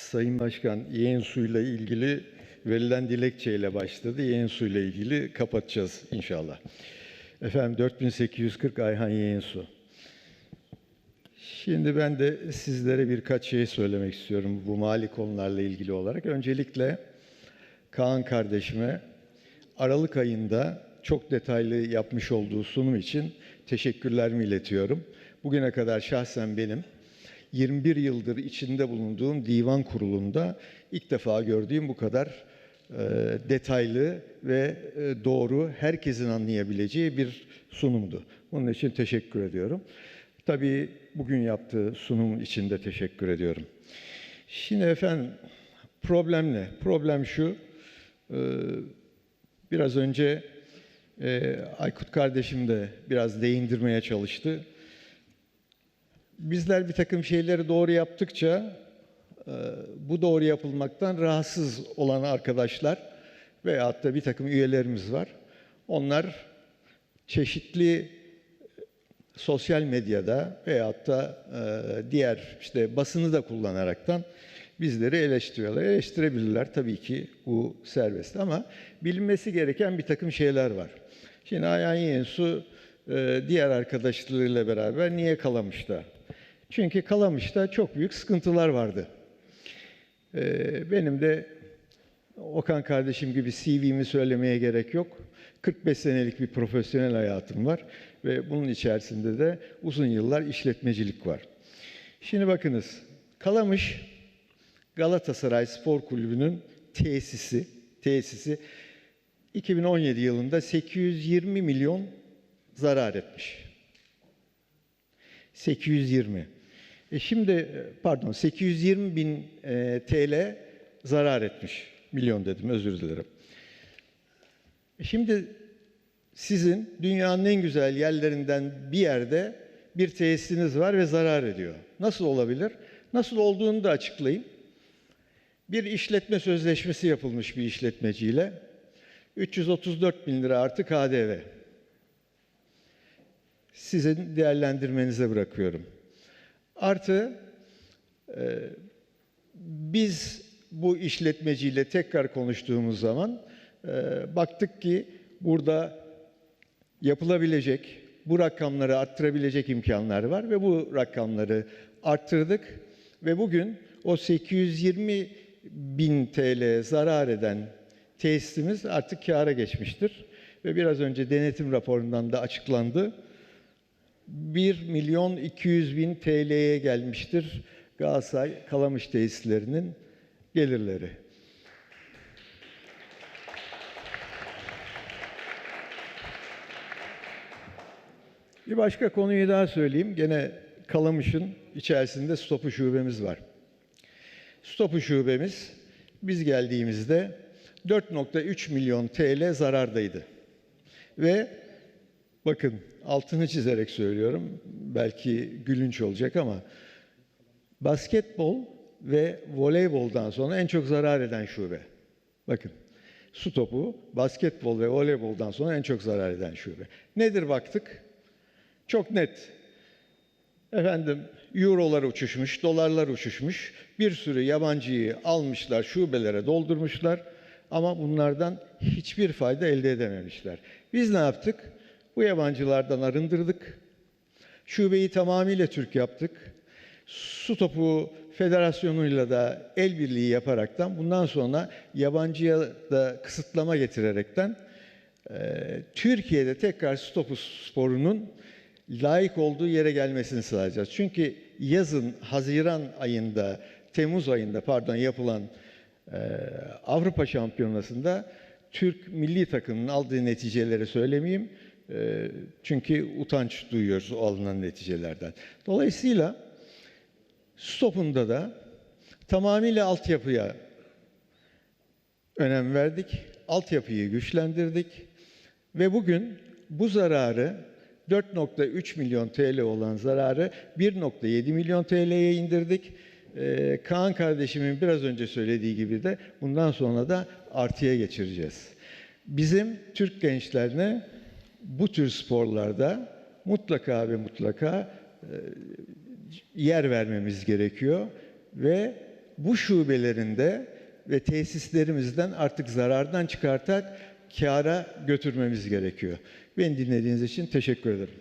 Sayın Başkan, yeğen suyla ilgili verilen dilekçeyle başladı. Yeğen suyla ilgili kapatacağız inşallah. Efendim 4840 Ayhan Yeğen Su. Şimdi ben de sizlere birkaç şey söylemek istiyorum bu mali konularla ilgili olarak. Öncelikle Kaan kardeşime Aralık ayında çok detaylı yapmış olduğu sunum için teşekkürlerimi iletiyorum. Bugüne kadar şahsen benim 21 yıldır içinde bulunduğum divan kurulunda ilk defa gördüğüm bu kadar e, detaylı ve e, doğru, herkesin anlayabileceği bir sunumdu. Bunun için teşekkür ediyorum. Tabii bugün yaptığı sunum için de teşekkür ediyorum. Şimdi efendim problem ne? Problem şu, e, biraz önce Aykut kardeşim de biraz değindirmeye çalıştı. Bizler bir takım şeyleri doğru yaptıkça e, bu doğru yapılmaktan rahatsız olan arkadaşlar veyahut da bir takım üyelerimiz var. Onlar çeşitli sosyal medyada veyahut da e, diğer işte basını da kullanaraktan bizleri eleştiriyorlar. Eleştirebilirler tabii ki bu serbest ama bilinmesi gereken bir takım şeyler var. Şimdi Ayhan Yeğensu e, diğer arkadaşlarıyla beraber niye Kalamış'ta? Çünkü Kalamış'ta çok büyük sıkıntılar vardı. E, benim de Okan kardeşim gibi CV'mi söylemeye gerek yok. 45 senelik bir profesyonel hayatım var ve bunun içerisinde de uzun yıllar işletmecilik var. Şimdi bakınız, Kalamış Galatasaray Spor Kulübü'nün tesisi, tesisi 2017 yılında 820 milyon zarar etmiş. 820. E şimdi pardon 820 bin e, TL zarar etmiş. Milyon dedim özür dilerim. E şimdi sizin dünyanın en güzel yerlerinden bir yerde bir tesisiniz var ve zarar ediyor. Nasıl olabilir? Nasıl olduğunu da açıklayayım. Bir işletme sözleşmesi yapılmış bir işletmeciyle. 334 bin lira artı KDV. Sizin değerlendirmenize bırakıyorum. Artı e, biz bu işletmeciyle tekrar konuştuğumuz zaman e, baktık ki burada yapılabilecek, bu rakamları arttırabilecek imkanlar var ve bu rakamları arttırdık ve bugün o 820 bin TL zarar eden tesisimiz artık kâra geçmiştir. Ve biraz önce denetim raporundan da açıklandı. 1 milyon 200 bin TL'ye gelmiştir Galatasaray Kalamış tesislerinin gelirleri. Bir başka konuyu daha söyleyeyim. Gene Kalamış'ın içerisinde Stopu şubemiz var. Stopu şubemiz biz geldiğimizde 4.3 milyon TL zarardaydı. Ve bakın altını çizerek söylüyorum. Belki gülünç olacak ama basketbol ve voleyboldan sonra en çok zarar eden şube. Bakın su topu, basketbol ve voleyboldan sonra en çok zarar eden şube. Nedir baktık? Çok net. Efendim eurolar uçuşmuş, dolarlar uçuşmuş. Bir sürü yabancıyı almışlar, şubelere doldurmuşlar. Ama bunlardan hiçbir fayda elde edememişler. Biz ne yaptık? Bu yabancılardan arındırdık. Şubeyi tamamıyla Türk yaptık. Su topu federasyonuyla da el birliği yaparaktan bundan sonra yabancıya da kısıtlama getirerekten e, Türkiye'de tekrar su topu sporunun layık olduğu yere gelmesini sağlayacağız. Çünkü yazın Haziran ayında, Temmuz ayında pardon yapılan e, Avrupa Şampiyonası'nda Türk milli takımının aldığı neticeleri söylemeyeyim. E, çünkü utanç duyuyoruz alınan neticelerden. Dolayısıyla stopunda da tamamıyla altyapıya önem verdik. Altyapıyı güçlendirdik. Ve bugün bu zararı 4.3 milyon TL olan zararı 1.7 milyon TL'ye indirdik. Ee, Kaan kardeşimin biraz önce söylediği gibi de bundan sonra da artıya geçireceğiz. Bizim Türk gençlerine bu tür sporlarda mutlaka ve mutlaka e, yer vermemiz gerekiyor ve bu şubelerinde ve tesislerimizden artık zarardan çıkartarak kâra götürmemiz gerekiyor. Beni dinlediğiniz için teşekkür ederim.